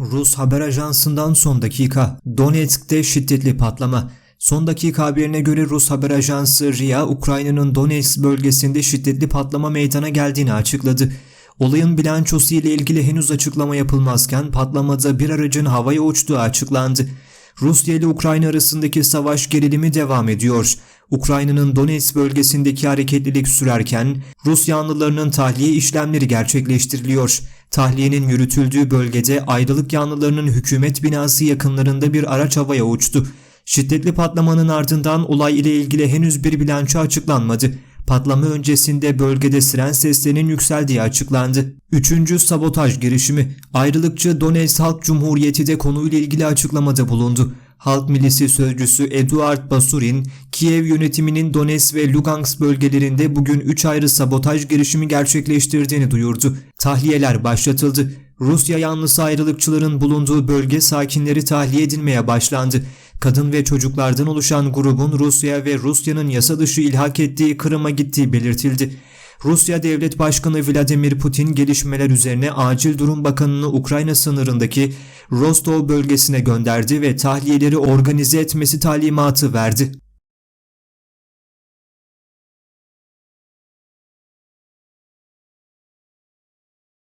Rus haber ajansından son dakika. Donetsk'te şiddetli patlama. Son dakika haberine göre Rus haber ajansı RIA, Ukrayna'nın Donetsk bölgesinde şiddetli patlama meydana geldiğini açıkladı. Olayın bilançosu ile ilgili henüz açıklama yapılmazken patlamada bir aracın havaya uçtuğu açıklandı. Rusya ile Ukrayna arasındaki savaş gerilimi devam ediyor. Ukrayna'nın Donetsk bölgesindeki hareketlilik sürerken Rus yanlılarının tahliye işlemleri gerçekleştiriliyor. Tahliyenin yürütüldüğü bölgede ayrılık yanlılarının hükümet binası yakınlarında bir araç havaya uçtu. Şiddetli patlamanın ardından olay ile ilgili henüz bir bilanço açıklanmadı. Patlama öncesinde bölgede siren seslerinin yükseldiği açıklandı. Üçüncü sabotaj girişimi. Ayrılıkçı Donetsk Halk Cumhuriyeti de konuyla ilgili açıklamada bulundu. Halk Milisi Sözcüsü Eduard Basurin, Kiev yönetiminin Donetsk ve Lugansk bölgelerinde bugün 3 ayrı sabotaj girişimi gerçekleştirdiğini duyurdu. Tahliyeler başlatıldı. Rusya yanlısı ayrılıkçıların bulunduğu bölge sakinleri tahliye edilmeye başlandı. Kadın ve çocuklardan oluşan grubun Rusya ve Rusya'nın yasa dışı ilhak ettiği Kırım'a gittiği belirtildi. Rusya Devlet Başkanı Vladimir Putin gelişmeler üzerine Acil Durum Bakanı'nı Ukrayna sınırındaki Rostov bölgesine gönderdi ve tahliyeleri organize etmesi talimatı verdi.